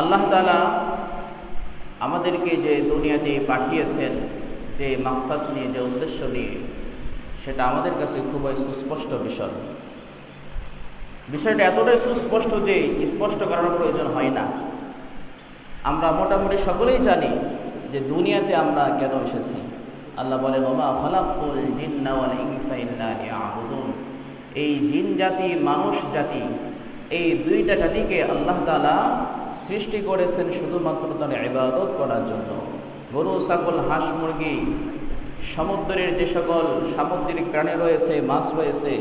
আল্লাহ তালা আমাদেরকে যে দুনিয়াতে পাঠিয়েছেন, যে মাকসাদ নিয়ে, যে উদ্দেশ্য নিয়ে, সেটা আমাদের কাছে খুবই সুস্পষ্ট বিষয়। বিষয়টা এতটাই সুস্পষ্ট যে স্পষ্ট করার প্রয়োজন হয় না। আমরা মোটামুটি সকলেই জানি যে দুনিয়াতে আমরা কেন এসেছি। আল্লাহ বলেন, ওমা জিন্নাওয়াল আবুদুন এই জিন জাতি, মানুষ জাতি এই দুইটা জাতিকে আল্লাহ তালা সৃষ্টি করেছেন শুধুমাত্র তার ইবাদত করার জন্য। গরু, ছাগল, হাঁস, মুরগি, সমুদ্রের যে সকল সামুদ্রিক প্রাণী রয়েছে, মাছ রয়েছে,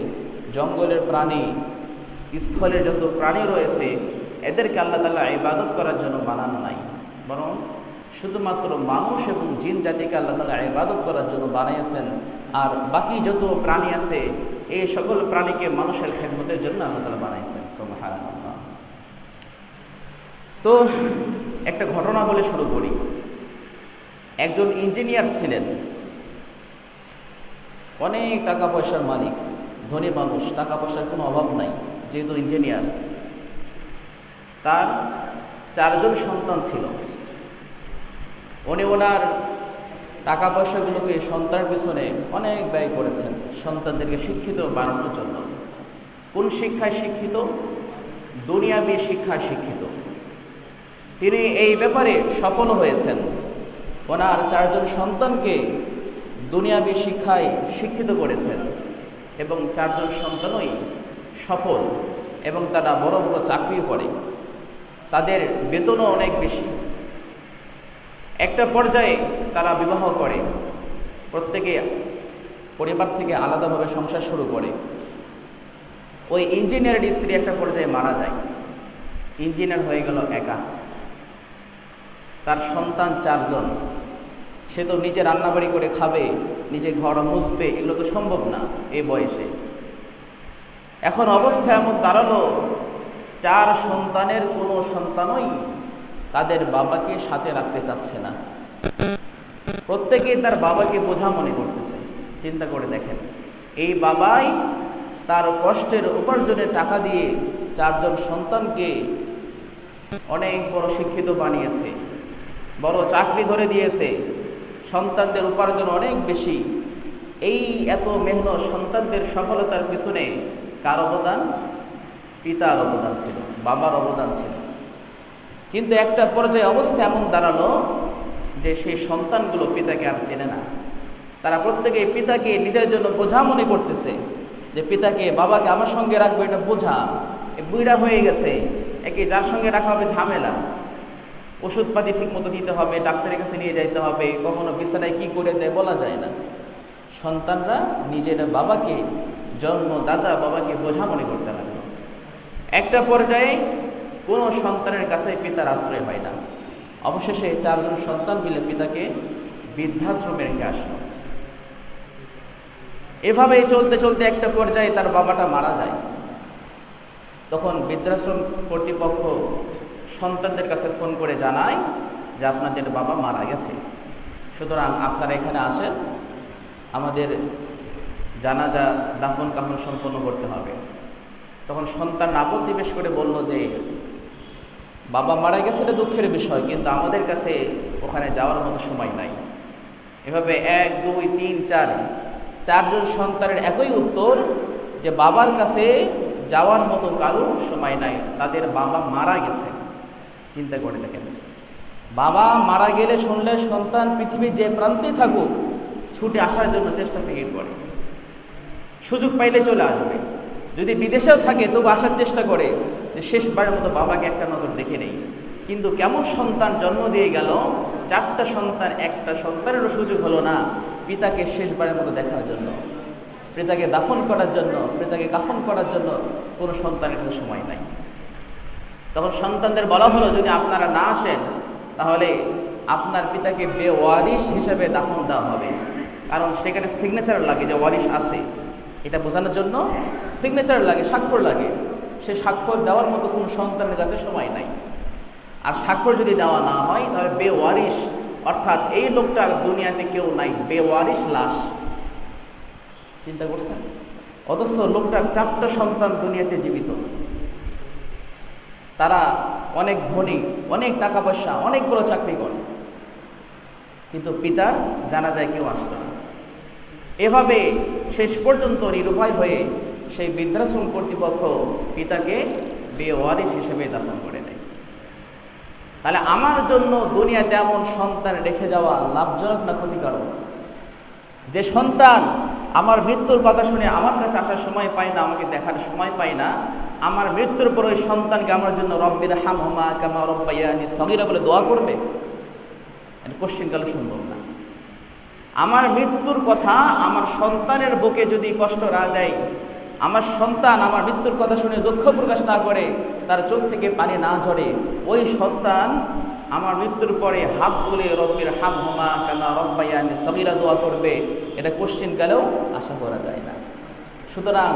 জঙ্গলের প্রাণী, স্থলের যত প্রাণী রয়েছে, এদেরকে আল্লাহ তালা ইবাদত করার জন্য বানানো নাই। বরং শুধুমাত্র মানুষ এবং জিন জাতিকে আল্লাহ তালা ইবাদত করার জন্য বানিয়েছেন। আর বাকি যত প্রাণী আছে এই সকল প্রাণীকে মানুষের খেদমতের জন্য আল্লাহ তালা বানাইছেন তো একটা ঘটনা বলে শুরু করি। একজন ইঞ্জিনিয়ার ছিলেন। অনেক টাকা পয়সার মালিক, ধনী মানুষ টাকা পয়সার কোনো অভাব নাই, যেহেতু ইঞ্জিনিয়ার। তার চারজন সন্তান ছিল। উনি ওনার টাকা পয়সাগুলোকে সন্তানের পিছনে অনেক ব্যয় করেছেন, সন্তানদেরকে শিক্ষিত বানানোর জন্য। কোন শিক্ষায় শিক্ষিত? দুনিয়াবি শিক্ষায় শিক্ষিত। তিনি এই ব্যাপারে সফল হয়েছেন। ওনার চারজন সন্তানকে দুনিয়াবি শিক্ষায় শিক্ষিত করেছেন এবং চারজন সন্তানই সফল এবং তারা বড় বড় চাকরিও করে। তাদের বেতনও অনেক বেশি। একটা পর্যায়ে তারা বিবাহ করে। প্রত্যেকে পরিবার থেকে আলাদাভাবে সংসার শুরু করে। ওই ইঞ্জিনিয়ারের স্ত্রী একটা পর্যায়ে মারা যায়। ইঞ্জিনিয়ার হয়ে গেল একা। তার সন্তান চারজন। সে তো নিজে রান্নাবাড়ি করে খাবে, নিজে ঘর মুছবে, এগুলো তো সম্ভব না এই বয়সে। এখন অবস্থা এমন দাঁড়াল, চার সন্তানের কোনো সন্তানই তাদের বাবাকে সাথে রাখতে চাচ্ছে না। প্রত্যেকেই তার বাবাকে বোঝা মনে করতেছে। চিন্তা করে দেখেন, এই বাবাই তার কষ্টের উপার্জনের টাকা দিয়ে চারজন সন্তানকে অনেক বড় শিক্ষিত বানিয়েছে, বড় চাকরি ধরে দিয়েছে, সন্তানদের উপার্জন অনেক বেশি। এই এত মেহনত সন্তানদের সফলতার পিছনে কার অবদান? পিতার অবদান ছিল, বাবার অবদান ছিল। কিন্তু একটা পর্যায়ে অবস্থা এমন দাঁড়াল যে সেই সন্তানগুলো পিতাকে আর চেনে না। তারা প্রত্যেকে পিতাকে নিজের জন্য বোঝা মনে করতেছে যে পিতাকে বাবাকে আমার সঙ্গে রাখব এটা বোঝা। বুইরা হয়ে গেছে। একে যার সঙ্গে রাখা হবে ঝামেলা। ওষুধপাতি ঠিক মতো দিতে হবে, ডাক্তারের কাছে নিয়ে যাইতে হবে, কখনো বিছানায় কি করে দেয় বলা যায় না। সন্তানরা নিজের বাবাকে, জন্মদাতা বাবাকে বোঝা মনে করতে লাগল। একটা পর্যায়ে কোনো সন্তানের কাছে পিতার আশ্রয় হয় না। অবশেষে চারজন সন্তান মিলে পিতাকে বৃদ্ধাশ্রমে রেখে আসলো। এভাবে চলতে চলতে একটা পর্যায়ে তার বাবাটা মারা যায়। তখন বৃদ্ধাশ্রম কর্তৃপক্ষ সন্তানদের কাছে ফোন করে জানায় যে আপনাদের বাবা মারা গেছে। সুতরাং আপনারা এখানে আসেন। আমাদের জানাজা দাফন কাফন সম্পন্ন করতে হবে। তখন সন্তান আপত্তি পেশ করে বলল যে বাবা মারা গেছে এটা দুঃখের বিষয়, কিন্তু আমাদের কাছে ওখানে যাওয়ার মতো সময় নাই। এভাবে এক, দুই, তিন, চার, চারজন সন্তানের একই উত্তর যে বাবার কাছে যাওয়ার মতো কারও সময় নাই, তাদের বাবা মারা গেছে। চিন্তা করে দেখেন। বাবা মারা গেলে শুনলে সন্তান পৃথিবীর যে প্রান্তে থাকুক, ছুটে আসার জন্য চেষ্টা ফিকির করে সুযোগ পাইলে চলে আসবে। যদি বিদেশেও থাকে, তবু আসার চেষ্টা করে। যে শেষবারের মতো বাবাকে একটা নজর দেখে নেই। কিন্তু কেমন সন্তান জন্ম দিয়ে গেল, চারটা সন্তান একটা সন্তানেরও সুযোগ হলো না পিতাকে শেষবারের মতো দেখার জন্য। পিতাকে দাফন করার জন্য, পিতাকে কাফন করার জন্য কোনো সন্তানের কোনো সময় নাই। তখন সন্তানদের বলা হলো, যদি আপনারা না আসেন, তাহলে আপনার পিতাকে বেওয়ারিশ হিসেবে দাফন দেওয়া হবে। কারণ সেখানে সিগনেচার লাগে যে ওয়ারিশ আছে। এটা বোঝানোর জন্য সিগনেচার লাগে, স্বাক্ষর লাগে। সে স্বাক্ষর দেওয়ার মতো কোনো সন্তানের কাছে সময় নাই। আর স্বাক্ষর যদি দেওয়া না হয়, তাহলে বেওয়ারিশ, অর্থাৎ এই লোকটার দুনিয়াতে কেউ নাই, বেওয়ারিশ লাশ। চিন্তা করছেন? অথচ লোকটার চারটা সন্তান দুনিয়াতে জীবিত। তারা অনেক ধনী, অনেক টাকা পয়সা অনেক চাকরি করে। কিন্তু পিতার জানা যায় কেউ আসতো না। এভাবে শেষ পর্যন্ত নিরুপায় হয়ে সেই বৃদ্ধাশ্রম কর্তৃপক্ষ পিতাকে বেওয়ারিস হিসেবে দাফন করে নেয়। তাহলে আমার জন্য দুনিয়াতে এমন সন্তান রেখে যাওয়া লাভজনক না ক্ষতিকারক? যে সন্তান আমার মৃত্যুর কথা শুনে আমার কাছে আসার সময় পায় না, আমাকে দেখার সময় পায় না, আমার মৃত্যুর পর ওই সন্তানকে আমার জন্য রব্বির হাম হমা কামা রব্বাইয়ানি স্থগিরা বলে দোয়া করবে? এটা কোশ্চিনকালে সম্ভব না আমার মৃত্যুর কথা আমার সন্তানের বুকে যদি কষ্ট না দেয় আমার সন্তান আমার মৃত্যুর কথা শুনে দুঃখ প্রকাশ না করে তার চোখ থেকে পানি না ঝরে, ওই সন্তান আমার মৃত্যুর পরে হাত তুলে রব্বির হাম হোমা কামা রব্বাইয়ানি সবিরা দোয়া করবে। এটা কোশ্চিনকালেও আশা করা যায় না। সুতরাং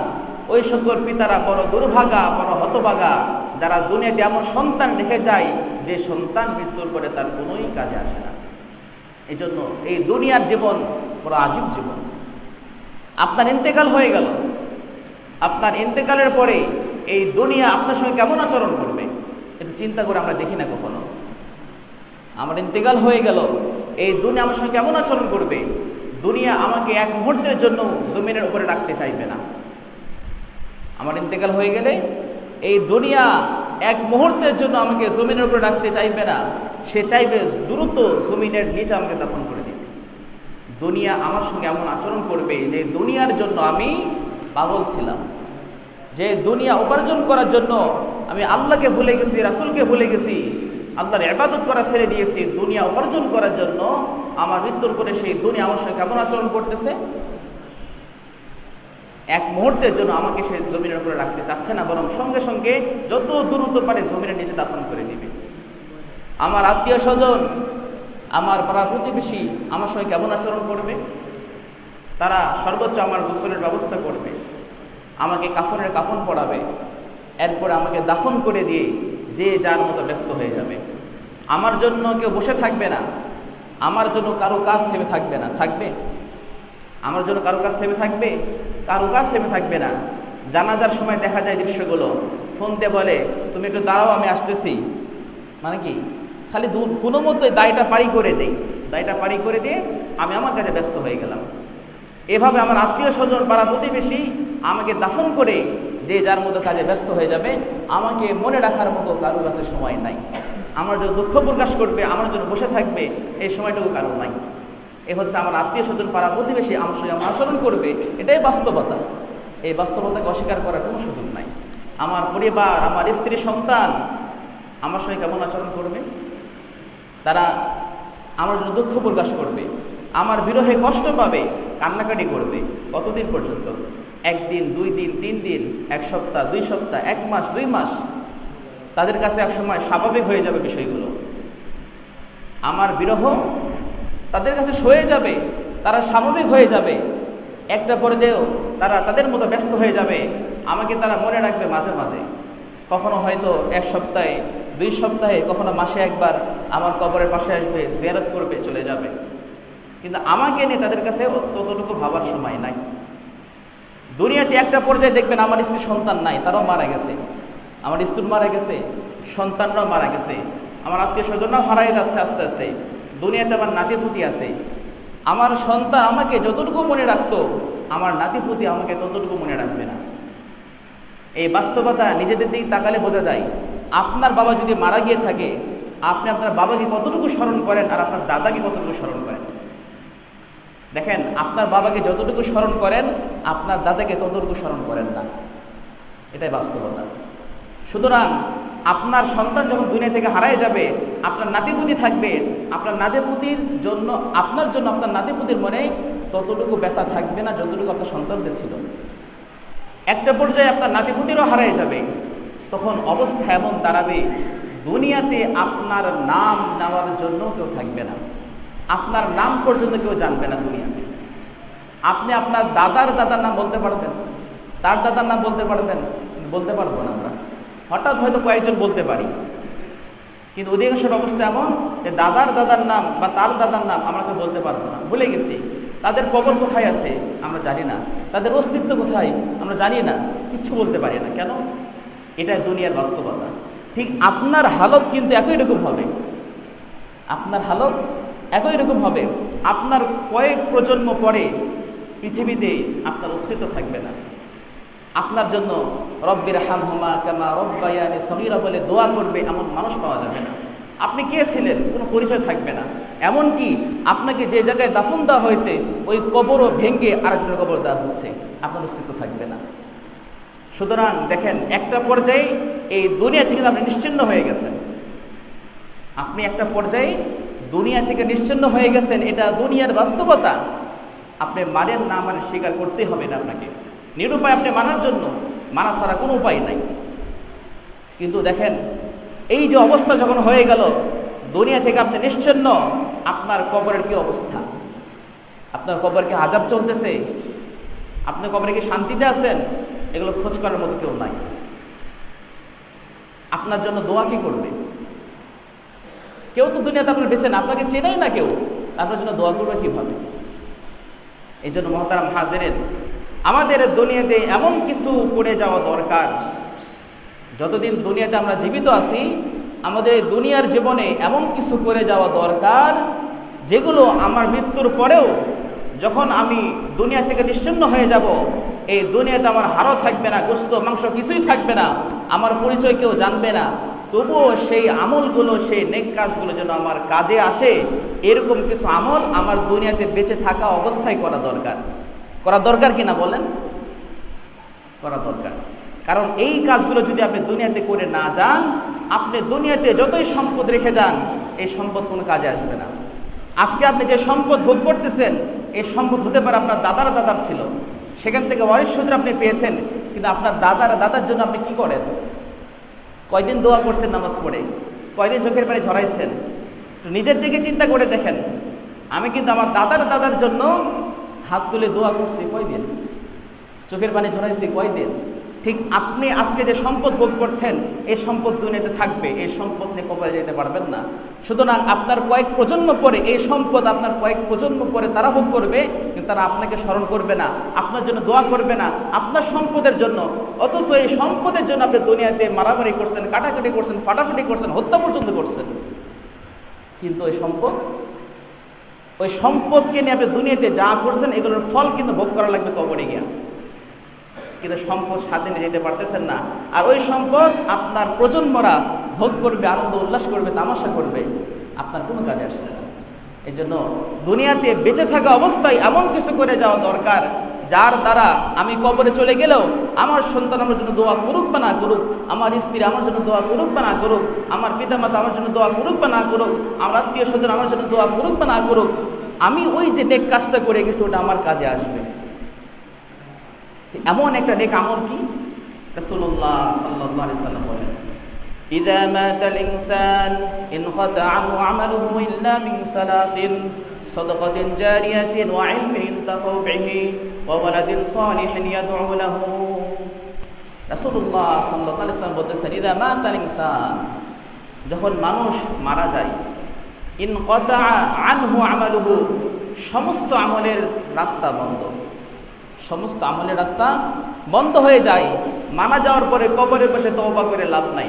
ওই সকল পিতারা বড় দুর্ভাগা, বড় হতভাগা, যারা দুনিয়াতে এমন সন্তান রেখে যায়, যে সন্তান মৃত্যুর পরে তার কোনোই কাজে আসে না। এই জন্য এই দুনিয়ার জীবন বড় আজীব জীবন। আপনার ইন্তেকাল হয়ে গেল। আপনার ইন্তেকালের পরে এই দুনিয়া আপনার সঙ্গে কেমন আচরণ করবে? একটু চিন্তা করে আমরা দেখি না কখনো। আমার ইন্তেকাল হয়ে গেল, এই দুনিয়া আমার সঙ্গে কেমন আচরণ করবে? দুনিয়া আমাকে এক মুহূর্তের জন্য জমিনের উপরে রাখতে চাইবে না। আমার ইন্তেকাল হয়ে গেলে এই দুনিয়া এক মুহূর্তের জন্য আমাকে জমিনের উপরে রাখতে চাইবে না। সে চাইবে দ্রুত জমিনের নিচে আমাকে দাফন করে দিবে দুনিয়া আমার সঙ্গে এমন আচরণ করবে যে দুনিয়ার জন্য আমি পাগল ছিলাম। যে দুনিয়া উপার্জন করার জন্য আমি আল্লাহকে ভুলে গেছি, রাসুলকে ভুলে গেছি, আল্লাহর এবাদত করা ছেড়ে দিয়েছি, দুনিয়া উপার্জন করার জন্য আমার মৃত্যুর পরে সেই দুনিয়া আমার সঙ্গে কেমন আচরণ করতেছে? এক মুহূর্তের জন্য আমাকে সে জমিনের উপরে রাখতে চাচ্ছে না, বরং সঙ্গে সঙ্গে যত দ্রুত পারে জমিনের নিচে দাফন করে দিবে। আমার আত্মীয় স্বজন, আমার পাড়া প্রতিবেশী আমার সঙ্গে কেমন আচরণ করবে? তারা সর্বোচ্চ আমার গোসলের ব্যবস্থা করবে, আমাকে কাফনের কাফন পড়াবে এরপর আমাকে দাফন করে দিয়ে যে যার মতো ব্যস্ত হয়ে যাবে। আমার জন্য কেউ বসে থাকবে না, আমার জন্য কারও কাজ থেমে থাকবে না, থাকবে? আমার জন্য কারও কাজ থেমে থাকবে? কারও কাজ থেমে থাকবে না। জানাজার সময় দেখা যায় দৃশ্যগুলো, ফোন দিয়ে বলে, তুমি একটু দাঁড়াও, আমি আসতেছি। মানে কি? খালি কোনো মতো দায়টা পারি করে দেই। দায়টা পারি করে দিয়ে আমি আমার কাছে ব্যস্ত হয়ে গেলাম। এভাবে আমার আত্মীয় স্বজন পাড়া প্রতিবেশী আমাকে দাফন করে যে যার মতো কাজে ব্যস্ত হয়ে যাবে, আমাকে মনে রাখার মতো কারও কাছে সময় নাই। আমার জন্য দুঃখ প্রকাশ করবে, আমার জন্য বসে থাকবে, এই সময়টুকু কারও নাই। এ হচ্ছে আমার আত্মীয় স্বজন পাড়া প্রতিবেশী আমার সঙ্গে আমার আচরণ করবে, এটাই বাস্তবতা। এই বাস্তবতাকে অস্বীকার করার কোনো সুযোগ নাই। আমার পরিবার, আমার স্ত্রী, সন্তান আমার সঙ্গে কেমন আচরণ করবে? তারা আমার জন্য দুঃখ প্রকাশ করবে। আমার বিরহে কষ্ট পাবে, কান্নাকাটি করবে। কতদিন পর্যন্ত? একদিন, দুই দিন, তিন দিন, এক সপ্তাহ, দুই সপ্তাহ, এক মাস, দুই মাস। তাদের কাছে এক সময় স্বাভাবিক হয়ে যাবে বিষয়গুলো। আমার বিরহ তাদের কাছে সয়ে যাবে, তারা স্বাভাবিক হয়ে যাবে। একটা পর্যায়েও তারা তাদের মতো ব্যস্ত হয়ে যাবে, আমাকে তারা মনে রাখবে মাঝে মাঝে। কখনো হয়তো এক সপ্তাহে, দুই সপ্তাহে, কখনো মাসে একবার আমার কবরের পাশে আসবে, জিয়ারত করবে, চলে যাবে। কিন্তু আমাকে নিয়ে তাদের কাছে ততটুকু ভাবার সময় নাই। দুনিয়াতে একটা পর্যায়ে দেখবেন আমার স্ত্রী সন্তান নাই, তারাও মারা গেছে। আমার স্ত্রী মারা গেছে, সন্তানরাও মারা গেছে। আমার আত্মীয় স্বজনরাও হারাই যাচ্ছে আস্তে আস্তে। দুনিয়াতে আমার নাতিপুতি আছে। আমার সন্তান আমাকে যতটুকু মনে রাখতো, আমার নাতিপুতি আমাকে ততটুকু মনে রাখবে না। এই বাস্তবতা নিজেদের দিকে তাকালে বোঝা যায়, আপনার বাবা যদি মারা গিয়ে থাকে, আপনি আপনার বাবাকে কতটুকু স্মরণ করেন আর আপনার দাদাকে কতটুকু স্মরণ করেন? দেখেন, আপনার বাবাকে যতটুকু স্মরণ করেন, আপনার দাদাকে ততটুকু স্মরণ করেন না। এটাই বাস্তবতা। সুতরাং আপনার সন্তান যখন দুনিয়া থেকে হারাই যাবে, আপনার নাতিপুতি থাকবে, আপনার নাতিপুতির জন্য, আপনার জন্য আপনার নাতিপুতির মনে ততটুকু ব্যথা থাকবে না যতটুকু আপনার সন্তানদের ছিল। একটা পর্যায়ে আপনার নাতিপুতিরও হারাই যাবে, তখন অবস্থা এমন দাঁড়াবে, দুনিয়াতে আপনার নাম নেওয়ার জন্য কেউ থাকবে না। আপনার নাম পর্যন্ত কেউ জানবে না দুনিয়াতে। আপনি আপনার দাদার দাদার নাম বলতে পারবেন? তার দাদার নাম বলতে পারবেন? বলতে পারব না আমরা। হঠাৎ হয়তো কয়েকজন বলতে পারি। কিন্তু অধিকাংশের অবস্থা এমন যে দাদার দাদার নাম বা তার দাদার নাম আমরা কেউ বলতে পারব না। ভুলে গেছি। তাদের কবর কোথায় আছে? আমরা জানি না। তাদের অস্তিত্ব কোথায়? আমরা জানি না। কিচ্ছু বলতে পারি না। কেন? এটাই দুনিয়ার বাস্তবতা। ঠিক আপনার হালত কিন্তু একই রকম হবে। আপনার হালত একই রকম হবে। আপনার কয়েক প্রজন্ম পরে পৃথিবীতে আপনার অস্তিত্ব থাকবে না। আপনার জন্য রব্বির হামহুমা কামা রব্বায়ানি সগিরা বলে দোয়া করবে এমন মানুষ পাওয়া যাবে না। আপনি কে ছিলেন? কোনো পরিচয় থাকবে না। এমনকি আপনাকে যে জায়গায় দাফন দেওয়া হয়েছে, ওই কবরও ভেঙ্গে আরেকজনের কবর দেওয়া হচ্ছে। আপনার অস্তিত্ব থাকবে না। সুতরাং দেখেন, একটা পর্যায়ে এই দুনিয়া থেকে আপনি নিশ্চিন্ন হয়ে গেছেন। আপনি একটা পর্যায়ে দুনিয়া থেকে নিশ্চিন্ন হয়ে গেছেন, এটা দুনিয়ার বাস্তবতা। আপনি মানেন না মানে স্বীকার করতেই হবে না আপনাকে। নিরুপায় আপনি মানার জন্য মানা ছাড়া কোনো উপায় নাই। কিন্তু দেখেন, এই যে অবস্থা যখন হয়ে গেল, দুনিয়া থেকে আপনি নিশ্চিন্ন, আপনার কবরের কি অবস্থা? আপনার কবর কি আজাব চলতেছে? আপনার কবরে কি শান্তিতে আছেন? এগুলো খোঁজ করার মতো কেউ নাই। আপনার জন্য দোয়া কি করবে? কেউ তো দুনিয়াতে আপনার বেছে না, আপনাকে চেনেই না কেউ। আপনার জন্য দোয়া করবে কীভাবে? এই জন্য মহতারাম হাজেরের আমাদের দুনিয়াতে এমন কিছু করে যাওয়া দরকার। যতদিন দুনিয়াতে আমরা জীবিত আছি, আমাদের দুনিয়ার জীবনে এমন কিছু করে যাওয়া দরকার, যেগুলো আমার মৃত্যুর পরেও যখন আমি দুনিয়া থেকে নিশ্চিন্ন হয়ে যাব, এই দুনিয়াতে আমার হারও থাকবে না, গোস্ত, মাংস কিছুই থাকবে না, আমার পরিচয় কেউ জানবে না। তবুও সেই আমলগুলো, সেই নেক কাজগুলো যেন আমার কাজে আসে, এরকম কিছু আমল আমার দুনিয়াতে বেঁচে থাকা অবস্থায় করা দরকার। করা দরকার কি না বলেন? করা দরকার। কারণ এই কাজগুলো যদি আপনি দুনিয়াতে করে না যান, আপনি দুনিয়াতে যতই সম্পদ রেখে যান, এই সম্পদ কোনো কাজে আসবে না। আজকে আপনি যে সম্পদ ভোগ করতেছেন, এই সম্পদ হতে পারে আপনার দাদার দাদার ছিল। সেখান থেকে ওয়ারিশ আপনি পেয়েছেন, কিন্তু আপনার দাদার দাদার জন্য আপনি কি করেন? কয়দিন দোয়া করছেন, নামাজ পড়ে? কয়দিন চোখের পানি ঝরাইছেন? নিজের দিকে চিন্তা করে দেখেন। আমি কিন্তু আমার দাদার দাদার জন্য হাত তুলে দোয়া করছি, কয়দিন? চোখের পানি ঝরাইছি কয়দিন? ঠিক আপনি আজকে যে সম্পদ ভোগ করছেন, এই সম্পদ দুনিয়াতে থাকবে, এই সম্পদ নিয়ে কবরে যেতে পারবেন না। সুতরাং আপনার কয়েক প্রজন্ম পরে, এই সম্পদ আপনার কয়েক প্রজন্ম পরে তারা ভোগ করবে তারা আপনাকে স্মরণ করবে না, আপনার জন্য দোয়া করবে না, আপনার সম্পদের জন্য। অথচ এই সম্পদের জন্য আপনি দুনিয়াতে মারামারি করছেন, কাটাকাটি করছেন, ফাটাফাটি করছেন, হত্যা পর্যন্ত করছেন। কিন্তু ওই সম্পদ, ওই সম্পদকে নিয়ে আপনি দুনিয়াতে যা করছেন, এগুলোর ফল কিন্তু ভোগ করা লাগবে কবরে গিয়া। কিন্তু সম্পদ নিয়ে যেতে পারতেছেন না। আর ওই সম্পদ আপনার প্রজন্মরা ভোগ করবে, আনন্দ, উল্লাস করবে, তামাশা করবে, আপনার কোনো কাজে আসছে না। এই জন্য দুনিয়াতে বেঁচে থাকা অবস্থায় এমন কিছু করে যাওয়া দরকার, যার দ্বারা আমি কবরে চলে গেলেও আমার সন্তান আমার জন্য দোয়া করুক বা না করুক, আমার স্ত্রী আমার জন্য দোয়া করুক বা না করুক, আমার পিতামাতা আমার জন্য দোয়া করুক বা না করুক, আমার আত্মীয় স্বজন আমার জন্য দোয়া করুক বা না করুক, আমি ওই যে নেক কাজটা করে গেছি ওটা আমার কাজে আসবে। এমন একটা নেক আমল কি? রাসূলুল্লাহ সাল্লাল্লাহু আলাইহি সাল্লাম বলেন। إذا مات الإنسان انقطع عنه عمله إلا من ثلاث صدقة جارية وعلم ينتفع به وولد صالح يدعو له রাসূলুল্লাহ সাল্লাল্লাহু আলাইহি সাল্লাম বলতেছেন ইদা মাতাল ইনসান যখন মানুষ মারা যায় ইন কতা আনহু আমালুহু সমস্ত আমলের রাস্তা বন্ধ সমস্ত আমলের রাস্তা বন্ধ হয়ে যায় মারা যাওয়ার পরে কবরে বসে তওবা করে লাভ নাই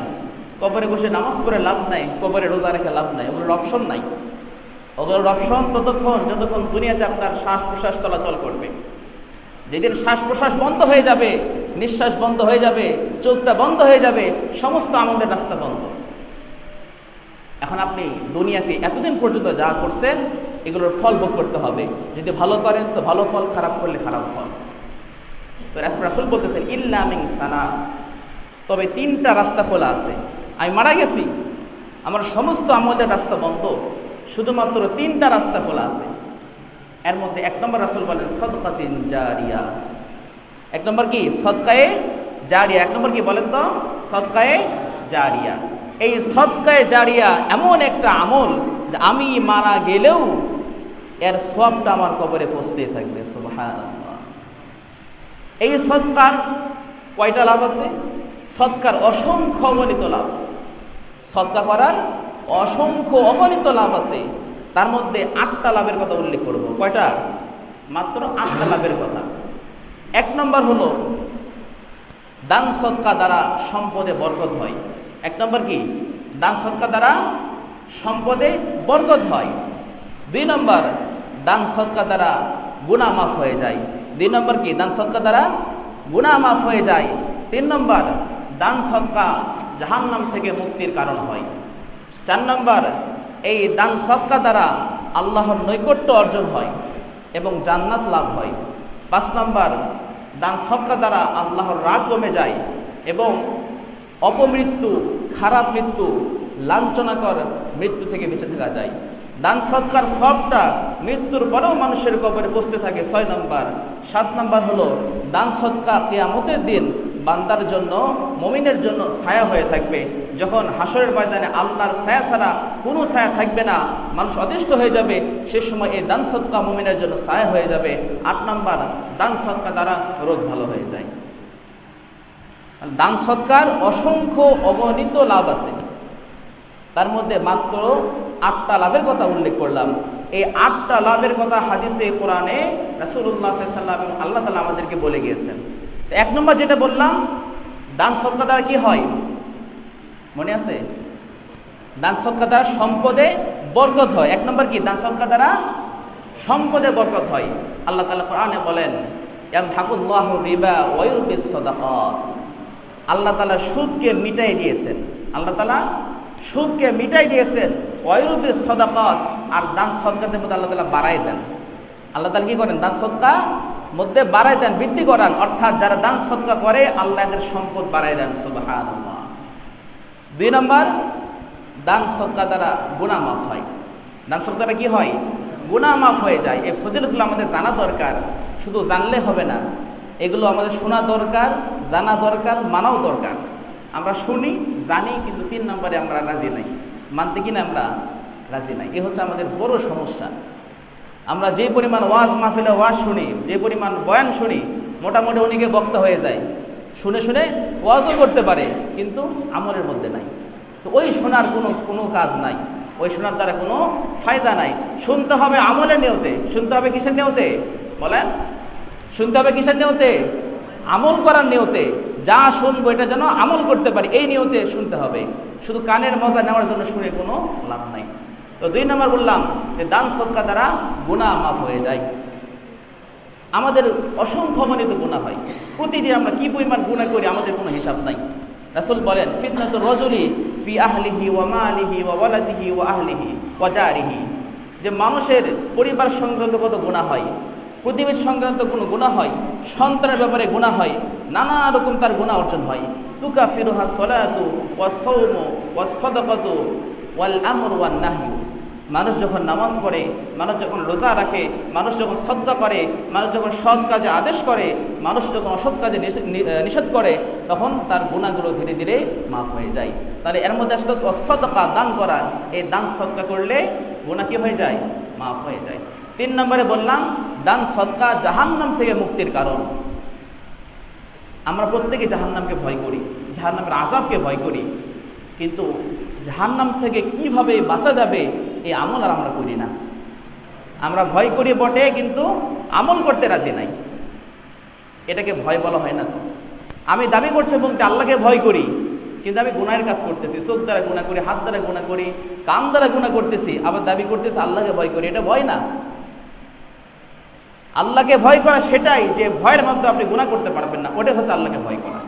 কবরে বসে নামাজ পড়ে লাভ নাই, কবরে রোজা রেখে লাভ নাই ওগুলোর অপশন নাই। ওগুলোর অপশন ততক্ষণ, যতক্ষণ দুনিয়াতে আপনার শ্বাস প্রশ্বাস চলাচল করবে। যেদিন শ্বাস প্রশ্বাস বন্ধ হয়ে যাবে, নিঃশ্বাস বন্ধ হয়ে যাবে, চোখটা বন্ধ হয়ে যাবে, সমস্ত আমাদের রাস্তা বন্ধ। এখন আপনি দুনিয়াতে এতদিন পর্যন্ত যা করছেন, এগুলোর ফল ভোগ করতে হবে। যদি ভালো করেন, তো ভালো ফল, খারাপ করলে খারাপ ফল। তো রাসুল বলতেছেন ইল্লামিং সানাস তবে তিনটা রাস্তা খোলা আছে। আমি মারা গেছি। আমার সমস্ত আমলের রাস্তা বন্ধ। শুধুমাত্র তিনটা রাস্তা খোলা আছে। এর মধ্যে এক নম্বর রাসুল বলেন, সদকাতিন জারিয়া। এক নম্বর কি? সদকায়ে জারিয়া। এক নম্বর কি বলেন তো? সদকায়ে জারিয়া। এই সদকায়ে জারিয়া এমন একটা আমল যে আমি মারা গেলেও এর সবটা আমার কবরে পৌঁছতে থাকবে। এই সৎকার কয়টা লাভ আছে? সৎকার অসংখ্য অগণিত লাভ। সৎকা করার অসংখ্য অগণিত লাভ আছে। তার মধ্যে আটটা লাভের কথা উল্লেখ করব। কয়টা? মাত্র আটটা লাভের কথা। এক নম্বর হলো, দান সৎকা দ্বারা সম্পদে বরকত হয়। এক নম্বর কি? দান সৎকা দ্বারা সম্পদে বরকত হয়। দুই নম্বর, দান সৎকা দ্বারা গুণা মাফ হয়ে যায়। দুই নম্বর কি? দান সৎকা দ্বারা গুণা মাফ হয়ে যায়। তিন নম্বর, দান সৎকা জাহান্নাম থেকে মুক্তির কারণ হয়। চার নম্বর, এই দান সৎকা দ্বারা আল্লাহর নৈকট্য অর্জন হয় এবং জান্নাত লাভ হয়। পাঁচ নম্বর, দান সৎকা দ্বারা আল্লাহর রাগ কমে যায় এবং অপমৃত্যু, খারাপ মৃত্যু, লাঞ্ছনাকর মৃত্যু থেকে বেঁচে থাকা যায়। দান সৎকার সবটা মৃত্যুর পরেও মানুষের কবরে বসতে থাকে। ছয় নম্বর, সাত নম্বর হলো, দান সৎকা কেয়ামতের দিন বান্দার জন্য, মমিনের জন্য ছায়া হয়ে থাকবে। যখন হাসরের ময়দানে আল্লাহর ছায়া ছাড়া কোনো ছায়া থাকবে না, মানুষ অদিষ্ট হয়ে যাবে, সে সময় এই দান সৎকা মমিনের জন্য ছায়া হয়ে যাবে। আট নম্বর, দান সৎকা দ্বারা রোগ ভালো হয়ে যায়। দান সৎকার অসংখ্য অগণিত লাভ আছে। তার মধ্যে মাত্র আটটা লাভের কথা উল্লেখ করলাম। এই আটটা লাভের কথা হাদিসে, কোরআনে রাসুল্লাহ সাল্লাম আল্লাহ তালা আমাদেরকে বলে গিয়েছেন। তো এক নম্বর যেটা বললাম, দান সৎকার দ্বারা কি হয়? মনে আছে? দান সৎকার দ্বারা সম্পদে বরকত হয়। এক নম্বর কি? দান সৎকার দ্বারা সম্পদে বরকত হয়। আল্লাহ তালা কোরআনে বলেন এম হাকুল্লাহ রিবা ওয়ুবিস সদাকত। আল্লাহ তালা সুদকে মিটাই দিয়েছেন। আল্লাহ তালা সুদকে মিটাই দিয়েছেন ওয়ুবিস সদাকত। আর দান সদকাতের মধ্যে আল্লাহ তালা বাড়াই দেন। আল্লাহ তালা কি করেন? দান সদকা মধ্যে বাড়াই দেন, বৃদ্ধি করান। অর্থাৎ যারা দান সদকা করে, আল্লাহ এদের সম্পদ বাড়াই দেন সুবাহ দুই নম্বর, দান সদকা দ্বারা গুণা মাফ হয়। দান সদকাটা কি হয়? গুণা মাফ হয়ে যায়। এই ফজিলতগুলো আমাদের জানা দরকার। শুধু জানলে হবে না। এগুলো আমাদের শোনা দরকার, জানা দরকার, মানাও দরকার। আমরা শুনি, জানি, কিন্তু তিন নম্বরে আমরা রাজি নাই। মানতে কিনা আমরা? রাজি নাই। এ হচ্ছে আমাদের বড় সমস্যা। আমরা যে পরিমাণ ওয়াজ মাহফিলে ওয়াজ শুনি, যে পরিমাণ বয়ান শুনি, মোটামুটি অনেকে বক্তা হয়ে যায়। শুনে শুনে ওয়াজও করতে পারে, কিন্তু আমলের মধ্যে নাই। তো ওই শোনার কোনো কোনো কাজ নাই। ওই শোনার দ্বারা কোনো ফায়দা নাই। শুনতে হবে আমলের নেওতে। শুনতে হবে কিসের নেওতে? বলেন। শুনতে হবে কিসের নেওতে? আমল করার নিয়তে যা শুনব এটা যেন আমল করতে পারি, এই নিয়তে শুনতে হবে। শুধু কানের মজা নেওয়ার জন্য শুনে কোনো লাভ নাই। তো দুই নম্বর বললাম যে দান সৎকা দ্বারা গুণা মাফ হয়ে যায়। আমাদের অসংখ্য মনিত গুণা হয়। প্রতিদিন আমরা কি পরিমাণ গুণা করি আমাদের কোনো হিসাব নাই। রাসুল বলেন, ফিতনাত রজলি ফি আহলিহি ওয়া মালিহি ওয়া ওয়ালাদিহি ওয়া আহলিহি ওয়া জারিহি। যে মানুষের পরিবার সংক্রান্ত কত গুণা হয়, প্রতিবেশী সংক্রান্ত কোনো গুণা হয়, সন্তানের ব্যাপারে গুণা হয়, নানা রকম তার গুণা অর্জন হয়। তুকা ফিরোহা সলাতু ওয়া সৌম ওয়া সদকতু ওয়াল আমর ওয়ান নাহিউ মানুষ যখন নামাজ পড়ে, মানুষ যখন রোজা রাখে, মানুষ যখন শ্রদ্ধা করে, মানুষ যখন সৎ কাজে আদেশ করে, মানুষ যখন অসৎ কাজে নিষেধ করে, তখন তার গুণাগুলো ধীরে ধীরে মাফ হয়ে যায়। তাহলে এর মধ্যে আসলে অসৎকা দান করা। এই দান সৎকা করলে গুণা কি হয়ে যায়? মাফ হয়ে যায়। তিন নম্বরে বললাম, দান সৎকা জাহান্নাম থেকে মুক্তির কারণ। আমরা প্রত্যেকে জাহান্নামকে ভয় করি, জাহান্নামের আজাবকে ভয় করি। কিন্তু জাহান্নাম থেকে কীভাবে বাঁচা যাবে, এই আমল আর আমরা করি না। আমরা ভয় করি বটে, কিন্তু আমল করতে রাজি নাই। এটাকে ভয় বলা হয় না তো। আমি দাবি করছি বলতে আল্লাহকে ভয় করি, কিন্তু আমি গুনায়ের কাজ করতেছি, চোখ দ্বারা গুণা করি, হাত দ্বারা গুণা করি, কান দ্বারা গুণা করতেছি, আবার দাবি করতেছি আল্লাহকে ভয় করি, এটা ভয় না। আল্লাহকে ভয় করা সেটাই যে ভয়ের মধ্যে আপনি গুণা করতে পারবেন না, ওটাই হচ্ছে আল্লাহকে ভয় করা।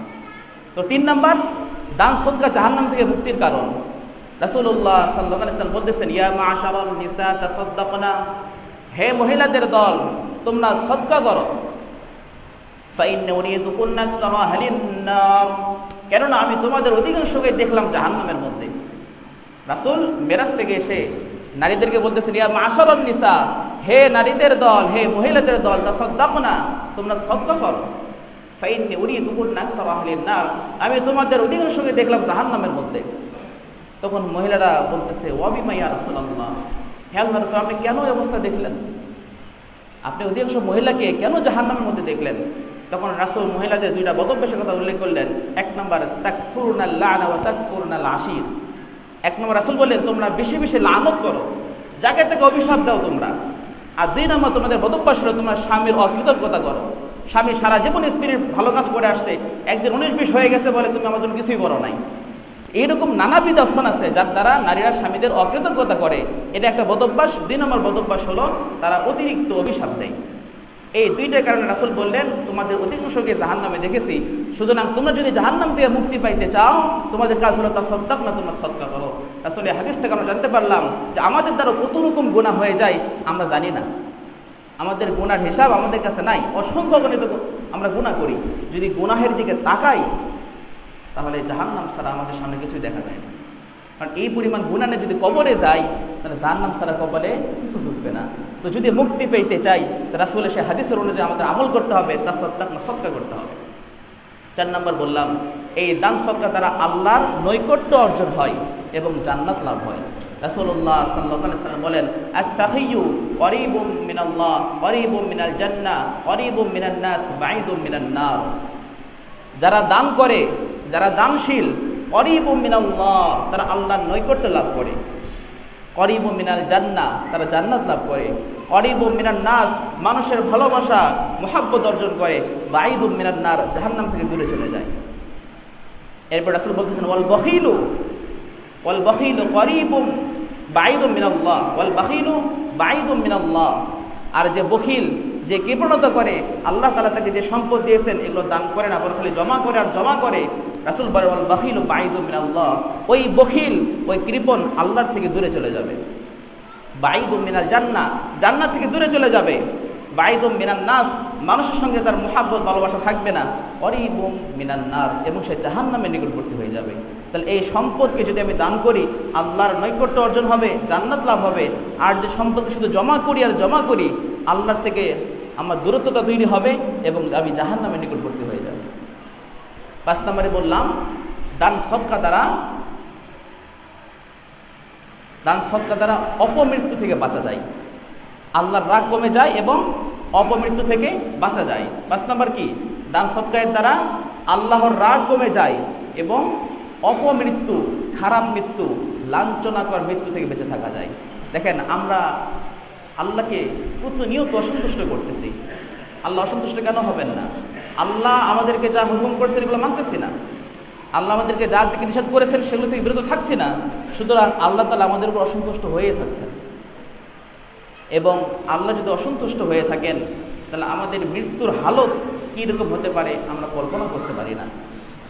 তো তিন নাম্বার, দান সদকা জাহান্নাম থেকে মুক্তির কারণ। রাসুল্লাহ সাল্লাম বলতেছেন, ইয়া মা আশারল নিসা, তাসদ্দাকনা। হে মহিলাদের দল, তোমরা সদকা করো। কেননা আমি তোমাদের অধিকাংশকে দেখলাম জাহান্নামের মধ্যে। রাসুল মেরাজ থেকে এসে নারীদেরকে বলতেছেন, ইয়া মাশারল নিসা, হে নারীদের দল, হে মহিলাদের দল তা সদ্দাক না তোমরা সদ্কা করো। ফাইন্নি উড়িয়ে তুকুর নাক আমি তোমাদের অধিকাংশকে দেখলাম জাহান্নামের মধ্যে। তখন মহিলারা বলতেছে ওয়াবিমাইয়া রসুল্লাহ হে আপনি কেন এই অবস্থা দেখলেন? আপনি অধিকাংশ মহিলাকে কেন জাহান্নামের মধ্যে দেখলেন? তখন রাসুল মহিলাদের দুইটা বদভ্যাসের কথা উল্লেখ করলেন। এক নম্বর তাকফুরনাল আশির এক নম্বর, রাসুল বললেন, তোমরা বেশি বেশি লানত করো, যাকে তাকে অভিশাপ দাও তোমরা। আর দুই নম্বর, তোমাদের বদভ্যাস হলো তোমরা স্বামীর অকৃতজ্ঞতা করো। স্বামী সারা জীবন স্ত্রীর ভালো কাজ করে আসছে, একদিন উনিশ বিশ হয়ে গেছে বলে তুমি আমার জন্য কিছুই করো নাই। এইরকম নানাবিধ অপশন আছে যার দ্বারা নারীরা স্বামীদের অকৃতজ্ঞতা করে। এটা একটা বদভ্যাস। দুই নম্বর বদভ্যাস হলো তারা অতিরিক্ত অভিশাপ দেয়। এই দুইটার কারণে রাসুল বললেন, তোমাদের অধিকাংশকে জাহান নামে দেখেছি। সুতরাং তোমরা যদি জাহান্নাম থেকে মুক্তি পাইতে চাও, তোমাদের কাজ হলো তা সদ্দাক না তোমরা সৎকা করো। আসলে হাদিস থেকে আমরা জানতে পারলাম? যে আমাদের দ্বারা কত রকম গুণা হয়ে যায়, আমরা জানি না। আমাদের গুণার হিসাব আমাদের কাছে নাই। অসংখ্য গণিত আমরা গুণা করি। যদি গুনাহের দিকে তাকাই তাহলে জাহান্নাম ছাড়া আমাদের সামনে কিছুই দেখা যায় না। কারণ এই পরিমাণ গুণানে যদি কবরে যায় তাহলে জাহান্নাম ছাড়া কবলে কিছু জুটবে না। তো যদি মুক্তি পেতে চাই রাসুল সে হাদিসের অনুযায়ী আমাদের আমল করতে হবে, তা সত্তা সৎকা করতে হবে। চার নম্বর বললাম, এই দান সৎকা দ্বারা আল্লাহর নৈকট্য অর্জন হয় এবং জান্নাত লাভ হয়। আলাইহি সাল্লাম বলেন করিবুম মিনাল বাঈদুম মিনান যারা দান করে যারা দানশীল করিবুম মিনাল্লাহ, তারা আল্লাহর নৈকট্য লাভ করে। করিব মিনাল জান্না তারা জান্নাত লাভ করে। করিব মিনার নাস, মানুষের ভালোবাসা, মোহাব্বত অর্জন করে। বাইদু মিনার নার, জাহান্নাম থেকে দূরে চলে যায়। এরপর রাসূল বলতেছেন, ওয়াল বহিলু ওয়াল বখিলু করিবুম বাইদু মিনাল্লাহ, ওয়াল বখিলু বাইদু মিনাল্লাহ। আর যে বখিল, যে কৃপণতা করে, আল্লাহ তালা তাকে যে সম্পদ দিয়েছেন, এগুলো দান করে না বলে খালি জমা করে আর জমা করে। রাসুল বলেন বাহিল বাইদু মিনাল্লাহ। ওই বখিল, ওই কৃপণ আল্লাহর থেকে দূরে চলে যাবে। বাইদু মিনাল জান্না জান্নাত থেকে দূরে চলে যাবে। বাইদু মিনান নাস, মানুষের সঙ্গে তার মোহাব্বত, ভালোবাসা থাকবে না। অরিবুম মিনান নার, এবং সে জাহান নামে নিকটবর্তী হয়ে যাবে। তাহলে এই সম্পদকে যদি আমি দান করি, আল্লাহর নৈকট্য অর্জন হবে, জান্নাত লাভ হবে। আর যে সম্পদকে শুধু জমা করি আর জমা করি, আল্লাহর থেকে আমার দূরত্বটা তৈরি হবে, এবং আমি জাহান নামে নিকটবর্তী হয়ে পাঁচ নম্বরে বললাম দান সৎকা দ্বারা দান সৎকা দ্বারা অপমৃত্যু থেকে বাঁচা যায়। আল্লাহর রাগ কমে যায় এবং অপমৃত্যু থেকে বাঁচা যায়। পাঁচ নম্বর কি? দান সৎকারের দ্বারা আল্লাহর রাগ কমে যায় এবং অপমৃত্যু, খারাপ মৃত্যু, লাঞ্ছনাকর মৃত্যু থেকে বেঁচে থাকা যায়। দেখেন, আমরা আল্লাহকে প্রতিনিয়ত অসন্তুষ্ট করতেছি। আল্লাহ অসন্তুষ্ট কেন হবেন না? আল্লাহ আমাদেরকে যা হুকুম করেছেন এগুলো মানতেছি না। আল্লাহ আমাদেরকে যা দিকে নিষেধ করেছেন সেগুলো থেকে বিরত থাকছি না। সুতরাং আল্লাহ তালা আমাদের উপর অসন্তুষ্ট হয়ে থাকছেন। এবং আল্লাহ যদি অসন্তুষ্ট হয়ে থাকেন, তাহলে আমাদের মৃত্যুর হালত কীরকম হতে পারে আমরা কল্পনা করতে পারি না।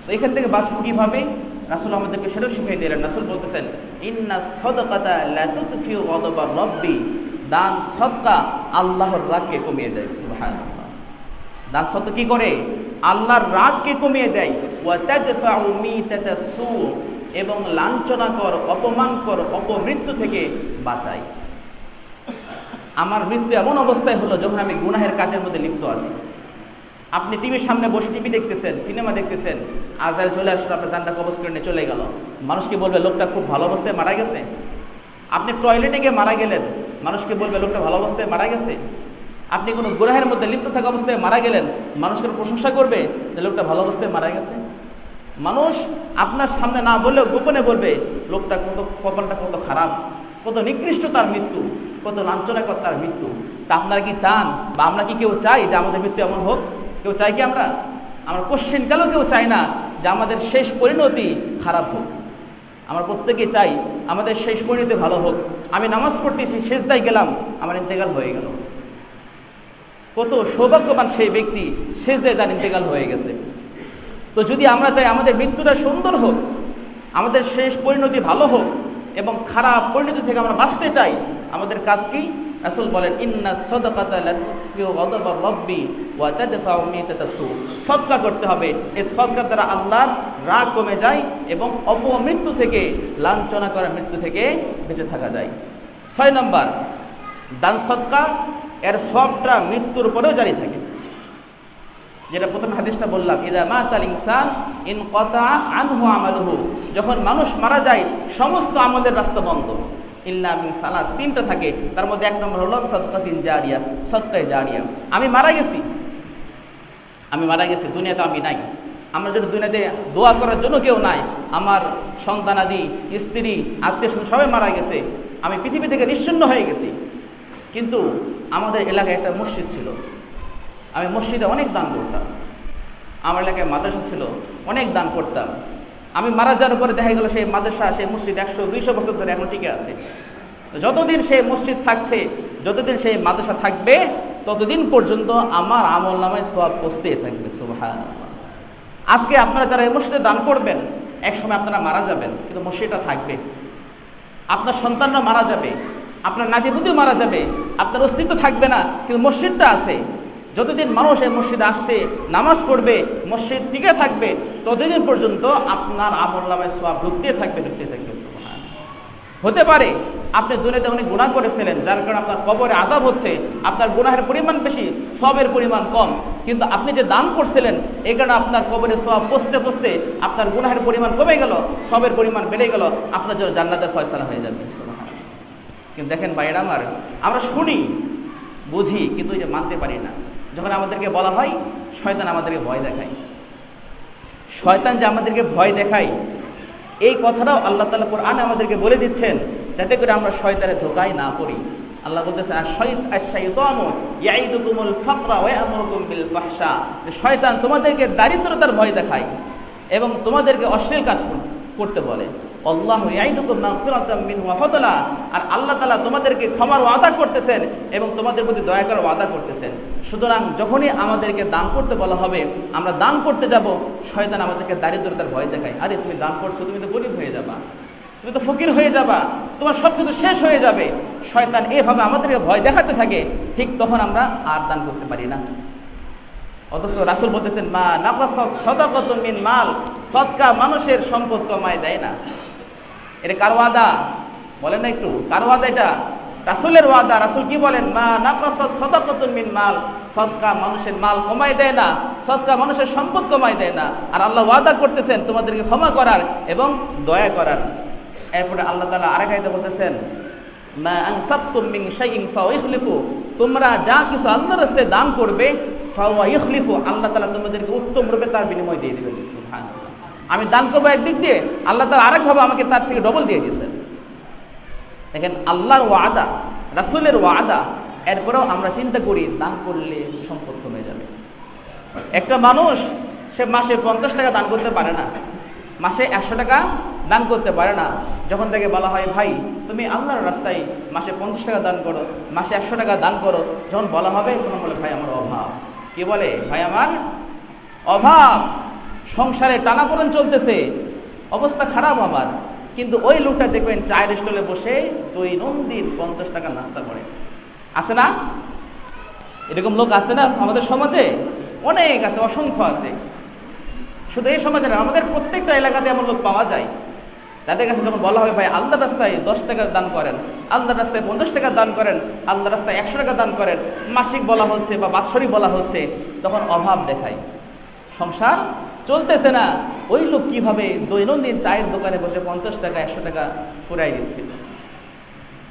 তো এখান থেকে বাঁচব কীভাবে? রাসুল আমাদেরকে সেটাও শিখিয়ে দিলেন। রাসুল বলতেছেন, ইন্না সদকাতা লাতুতফিউ গদবা রব্বি। দান সদকা আল্লাহর রাগকে কমিয়ে দেয়, সুবহানাল্লাহ। দান কি করে। আল্লাহর রাগকে কমিয়ে দেয়। এবং লাঞ্ছনাকর অপমানকর অপমৃত্যু থেকে বাঁচায় আমার মৃত্যু এমন অবস্থায় হলো যখন আমি গুনাহের কাজের মধ্যে লিপ্ত আছি। আপনি টিভির সামনে বসে টিভি দেখতেছেন, সিনেমা দেখতেছেন, আজাল চলে আসলো, আপনার জানটা কবজ করে নিয়ে চলে গেল। মানুষকে বলবে, লোকটা খুব ভালো অবস্থায় মারা গেছে। আপনি টয়লেটে গিয়ে মারা গেলেন, মানুষকে বলবে, লোকটা ভালো অবস্থায় মারা গেছে। আপনি কোনো গুনাহের মধ্যে লিপ্ত থাকা অবস্থায় মারা গেলেন, মানুষকে প্রশংসা করবে, যে লোকটা ভালো অবস্থায় মারা গেছে। মানুষ আপনার সামনে না বললেও গোপনে বলবে, লোকটা কত, কপালটা কত খারাপ, কত নিকৃষ্ট তার মৃত্যু, কত লাঞ্ছনাকর তার মৃত্যু। তা আপনারা কি চান? বা আমরা কি কেউ চাই যে আমাদের মৃত্যু এমন হোক? কেউ চাই কি আমরা? আমরা কোশ্চেনকালেও কেউ চাই না যে আমাদের শেষ পরিণতি খারাপ হোক? আমরা প্রত্যেকে চাই আমাদের শেষ পরিণতি ভালো হোক। আমি নামাজ পড়তেছি শেষ দায় গেলাম, আমার ইন্তেকাল হয়ে গেল। কত সৌভাগ্যবান সেই ব্যক্তি শেষ দায় যার ইন্তেকাল হয়ে গেছে। তো যদি আমরা চাই আমাদের মৃত্যুটা সুন্দর হোক, আমাদের শেষ পরিণতি ভালো হোক এবং খারাপ পরিণতি থেকে আমরা বাঁচতে চাই, আমাদের কাজ কি? রাসূল বলেন, ইন্না সদকা করতে হবে। এই সদকার দ্বারা আল্লাহর রাগ কমে যায় এবং অপমৃত্যু থেকে, লাঞ্ছনা করা মৃত্যু থেকে বেঁচে থাকা যায়। ছয় নম্বর, দান সদকা এর সবটা মৃত্যুর পরেও জারি থাকে। যেটা প্রথম হাদিসটা বললাম, ইদা মা তাল ইনসান ইন কতা আনহু আমালহু। যখন মানুষ মারা যায়, সমস্ত আমাদের রাস্তা বন্ধ। ইল্লা মিন সালাস, তিনটা থাকে। তার মধ্যে এক নম্বর হলো সদকাতিন জারিয়া, সদকায় জারিয়া। আমি মারা গেছি। আমি মারা গেছি, দুনিয়াতে আমি নাই। আমরা যদি দুনিয়াতে দোয়া করার জন্য কেউ নাই, আমার সন্তানাদি স্ত্রী আত্মীয় সবাই মারা গেছে। আমি পৃথিবী থেকে নিশ্চিন্ন হয়ে গেছি। কিন্তু আমাদের এলাকায় একটা মসজিদ ছিল। আমি মসজিদে অনেক দান করতাম। আমার এলাকায় মাদ্রাসা ছিল, অনেক দান করতাম। আমি মারা যাওয়ার পরে দেখা গেল সেই মাদ্রাসা, সেই মসজিদ একশো, দুইশো বছর ধরে এখন টিকে আছে। যতদিন সেই মসজিদ থাকছে, যতদিন সেই মাদ্রাসা থাকবে, ততদিন পর্যন্ত আমার আমল নামায় সব পৌঁছতেই থাকবে সুবহান আজকে আপনারা যারা এই মসজিদে দান করবেন এক সময় আপনারা মারা যাবেন, কিন্তু মসজিদটা থাকবে। আপনার সন্তানরা মারা যাবে আপনার নাতি নাতিপুতিও মারা যাবে, আপনার অস্তিত্ব থাকবে না, কিন্তু মসজিদটা আছে। যতদিন মানুষ এই মসজিদে আসছে, নামাজ পড়বে, মসজিদ টিকে থাকবে, ততদিন পর্যন্ত আপনার আমল নামায় সব ঢুকতে থাকবে ঢুকতে থাকবে হতে পারে আপনি দুনিয়াতে অনেক গুণা করেছিলেন যার কারণে আপনার কবরে আজাব হচ্ছে, আপনার গুনাহের পরিমাণ বেশি সবের পরিমাণ কম। কিন্তু আপনি যে দান করছিলেন, এই কারণে আপনার কবরে সব পচতে পচতে আপনার গুনাহের পরিমাণ কমে গেল সবের পরিমাণ বেড়ে গেল, আপনার জন্য জান্নাতের ফয়সালা হয়ে যাবে। কিন্তু দেখেন ভাইয়েরা আমার, আমরা শুনি, বুঝি, কিন্তু যে মানতে পারি না। যখন আমাদেরকে বলা হয়, শয়তান আমাদেরকে ভয় দেখায়। শয়তান যে আমাদেরকে ভয় দেখায়, এই কথাটাও আল্লাহ তালা কোরআনে আমাদেরকে বলে দিচ্ছেন, যাতে করে আমরা শয়তানের ধোকায় না পড়ি। আল্লাহ বলতেছেন শয়তান তোমাদেরকে দারিদ্রতার ভয় দেখায় এবং তোমাদেরকে অশ্লীল কাজ করতে বলে। আর আল্লাহ তাআলা তোমাদেরকে ক্ষমার ওয়াদা করতেছেন এবং তোমাদের প্রতি দয়া করার ওয়াদা করতেছেন। সুতরাং যখনই আমাদেরকে দান করতে বলা হবে, আমরা দান করতে যাব, শয়তান আমাদেরকে দারিদ্রতার ভয় দেখায়। আরে, তুমি দান করছ, তুমি তো গরিব হয়ে যাবা। তুমি তো ফকির হয়ে যাবা। তোমার সব কিছু শেষ হয়ে যাবে। শয়তান এভাবে আমাদেরকে ভয় দেখাতে থাকে, ঠিক তখন আমরা আর দান করতে পারি না। অথচ রাসুল বলতেছেন, মা নাফাস সদাকত মিন মাল। সৎকা মানুষের সম্পদ কমায় দেয় না। এটা কার ওয়াদা? বলেন না একটু। কার ওয়াদা এটা? রাসুলের ওয়াদা। রাসুল কি বলেন? মা নাফাস সদাকত মিন মাল। সৎকা মানুষের মাল কমায় দেয় না। সৎকা মানুষের সম্পদ কমায় দেয় না। আর আল্লাহ ওয়াদা করতেছেন তোমাদেরকে ক্ষমা করার এবং দয়া করার। এরপরে আল্লাহ তালা আরেক আয়তে বলতেছেন, মা আনফাকতুম মিন শাইইন ফাওয়াইখলিফু তোমরা যা কিছু আল্লাহর রাস্তায় দান করবে ফাওয়াইখলিফু আল্লাহ তাআলা তোমাদেরকে উত্তম রূপে তার বিনিময় দিয়ে দিবেন। সুবহানাল্লাহ। আমি দান করব একদিক দিয়ে, আল্লাহ তাআলা আরেকভাবে আমাকে তার থেকে ডবল দিয়ে দিয়েছেন। দেখেন, আল্লাহর ওয়াদা, রাসূলের ওয়াদা, এরপরেও আমরা চিন্তা করি দান করলে সম্পদ কমে যাবে। একটা মানুষ, সে মাসে পঞ্চাশ টাকা দান করতে পারে না, মাসে একশো টাকা দান করতে পারে না, যখন থেকে বলা হয়, ভাই, তুমি আল্লাহর রাস্তায় মাসে পঞ্চাশ টাকা দান করো, মাসে একশো টাকা দান করো। যখন বলা হবে, তখন বলে, ভাই, আমার অভাব। কি বলে? ভাই, আমার অভাব। সংসারে টানাপোড়েন চলতেছে। অবস্থা খারাপ আমার। কিন্তু ওই লোকটা দেখবেন চায়ের স্টলে বসে দৈনন্দিন পঞ্চাশ টাকা নাস্তা করে। আছে না? এরকম লোক আছে না আমাদের সমাজে? অনেক আছে, অসংখ্য আছে। শুধু এই সমাজে না, আমাদের প্রত্যেকটা এলাকাতে এমন লোক পাওয়া যায়। তাদের কাছে যখন বলা হয়, ভাই আল্লাহ রাস্তায় দশ টাকা দান করেন আল্লাহ রাস্তায় পঞ্চাশ টাকা দান করেন আল্লাহ রাস্তায় একশো টাকা দান করেন, মাসিক বলা হচ্ছে বা বাৎসরিক বলা হচ্ছে, তখন অভাব দেখায়। সংসার চলতেছে না। ওই লোক কীভাবে দৈনন্দিন চায়ের দোকানে বসে পঞ্চাশ টাকা, একশো টাকা ফুরাই দিচ্ছিল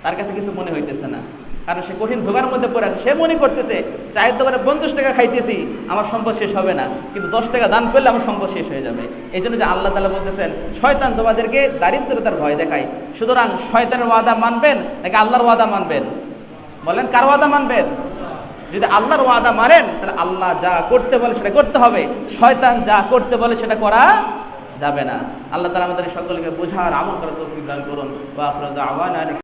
তার কাছে কিছু মনে হইতেছে না। কারণ সে কঠিন ধোকার মধ্যে পড়ে আছে। সে মনে করতেছে, চায়ের দোকানে পঞ্চাশ টাকা খাইতেছি, আমার সম্পদ শেষ হবে না। কিন্তু দশ টাকা দান করলে আমার সম্পদ শেষ হয়ে যাবে। এই জন্য যে আল্লাহ তালা বলতেছেন, শয়তান তোমাদেরকে দারিদ্রতার ভয় দেখায়। সুতরাং শয়তানের ওয়াদা মানবেন নাকি আল্লাহর ওয়াদা মানবেন? বলেন, কার ওয়াদা মানবেন? যদি আল্লাহর ওয়াদা মারেন তাহলে আল্লাহ যা করতে বলে সেটা করতে হবে। শয়তান যা করতে বলে সেটা করা যাবে না। আল্লাহ তালা আমাদের সকলকে বোঝার আমল করার তৌফিক দান করুন। বা আখিরু দাওয়ানা